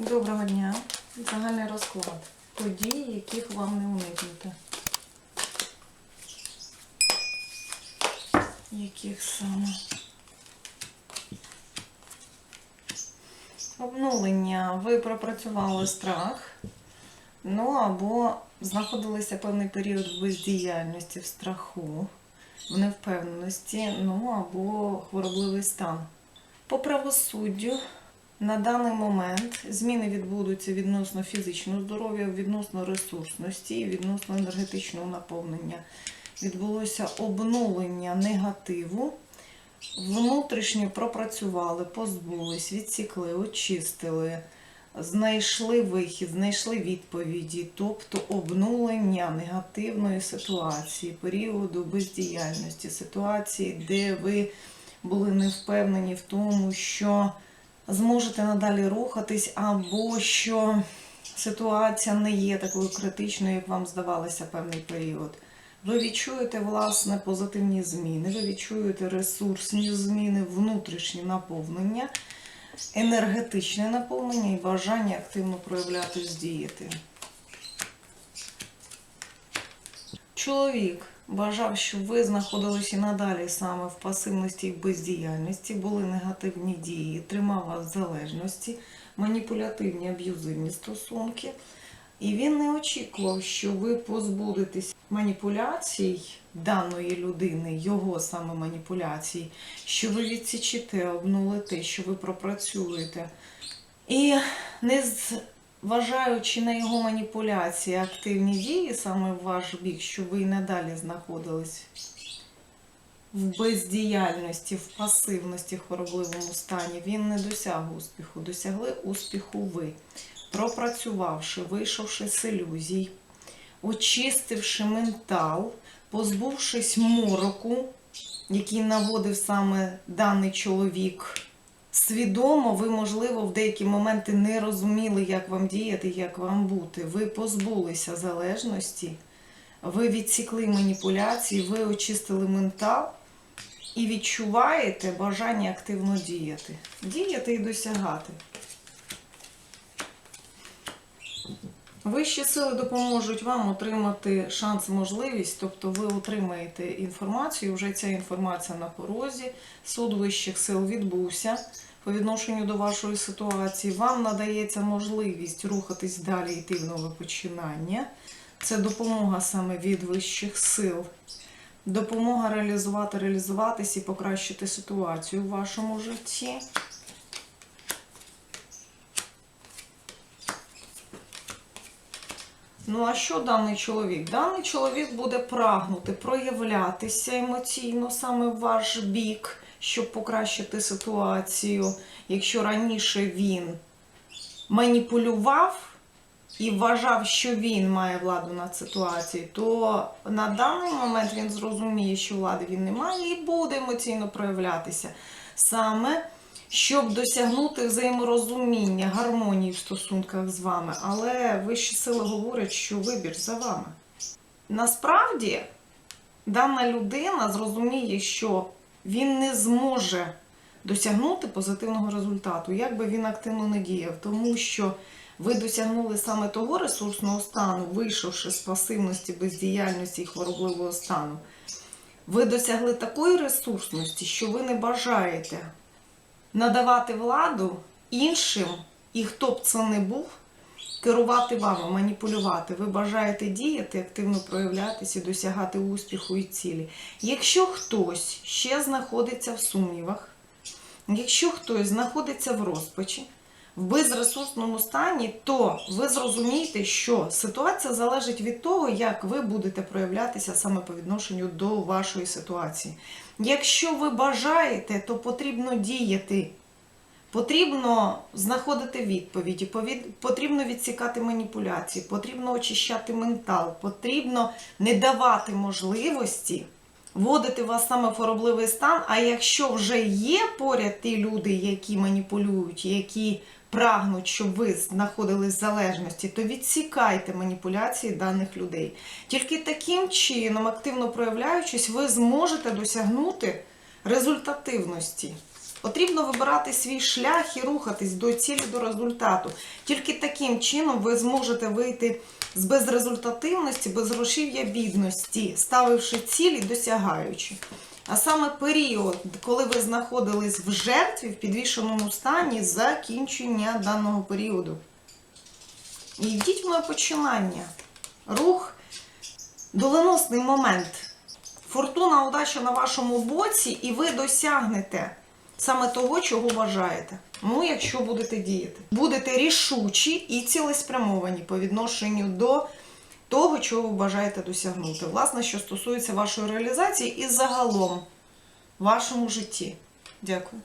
Доброго дня. Загальний розклад. Події, яких вам не уникнути. Яких саме? Обнулення. Ви пропрацювали страх. Ну або знаходилися певний період в бездіяльності, в страху, в невпевненості, ну або хворобливий стан. По правосуддю на даний момент зміни відбудуться відносно фізичного здоров'я, відносно ресурсності, відносно енергетичного наповнення. Відбулося обнулення негативу. Внутрішньо пропрацювали, позбулись, відсікли, очистили, знайшли вихід, знайшли відповіді, тобто обнулення негативної ситуації, періоду бездіяльності, ситуації, де ви були не впевнені в тому, що зможете надалі рухатись, або що ситуація не є такою критичною, як вам здавалося певний період. Ви відчуєте власне позитивні зміни, ви відчуєте ресурсні зміни, внутрішні наповнення, енергетичне наповнення і бажання активно проявляти, діяти. Чоловік бажав, щоб ви знаходилися надалі саме в пасивності і бездіяльності, були негативні дії, тримав вас в залежності, маніпулятивні аб'юзивні стосунки. І він не очікував, що ви позбудетесь маніпуляцій даної людини, його саме маніпуляцій, що ви відсічите, обнулите, що ви пропрацюєте. І не зважаючи на його маніпуляції, активні дії саме в ваш бік, що ви й надалі знаходились в бездіяльності, в пасивності, в хворобливому стані, він не досяг успіху. Досягли успіху ви пропрацювавши, вийшовши з ілюзій, очистивши ментал, позбувшись мороку, який наводив саме даний чоловік. Свідомо, ви, можливо, в деякі моменти не розуміли, як вам діяти, як вам бути. Ви позбулися залежності, ви відсікли маніпуляції, ви очистили ментал і відчуваєте бажання активно діяти. Діяти і досягати. Вищі сили допоможуть вам отримати шанс, можливість, тобто ви отримаєте інформацію, вже ця інформація на порозі, суд вищих сил відбувся по відношенню до вашої ситуації. Вам надається можливість рухатись далі, йти в нове починання. Це допомога саме від вищих сил. Допомога реалізувати, реалізуватись і покращити ситуацію в вашому житті. Ну, а що даний чоловік? Даний чоловік буде прагнути проявлятися емоційно саме в ваш бік, щоб покращити ситуацію. Якщо раніше він маніпулював і вважав, що він має владу над ситуацією, то на даний момент він зрозуміє, що влади він не має, і буде емоційно проявлятися саме щоб досягнути взаєморозуміння, гармонії в стосунках з вами. Але вищі сили говорять, що вибір за вами. Насправді, дана людина зрозуміє, що він не зможе досягнути позитивного результату, як би він активно не діяв, тому що ви досягнули саме того ресурсного стану, вийшовши з пасивності, бездіяльності і хворобливого стану. Ви досягли такої ресурсності, що ви не бажаєте надавати владу іншим, і хто б це не був, керувати вами, маніпулювати. Ви бажаєте діяти, активно проявлятися досягати успіху і цілі. Якщо хтось ще знаходиться в сумнівах, якщо хтось знаходиться в розпачі, в безресурсному стані, то ви зрозумієте, що ситуація залежить від того, як ви будете проявлятися саме по відношенню до вашої ситуації. Якщо ви бажаєте, то потрібно діяти. Потрібно знаходити відповіді, потрібно відсікати маніпуляції, потрібно очищати ментал, потрібно не давати можливості вводити вас саме в хворобливий стан. А якщо вже є поряд ті люди, які маніпулюють, які прагнуть, щоб ви знаходились в залежності, то відсікайте маніпуляції даних людей. Тільки таким чином, активно проявляючись, ви зможете досягнути результативності. Потрібно вибирати свій шлях і рухатись до цілі, до результату. Тільки таким чином ви зможете вийти з безрезультативності, безгрошів'я бідності, ставивши цілі, досягаючи. А саме період, коли ви знаходились в жертві, в підвішеному стані, закінчення даного періоду. І йдіть в нове починання. Рух, доленосний момент. Фортуна, удача на вашому боці, і ви досягнете саме того, чого бажаєте. Ну, якщо будете діяти. Будете рішучі і цілеспрямовані по відношенню до того, чого ви бажаєте досягнути. Власне, що стосується вашої реалізації і загалом вашому житті. Дякую.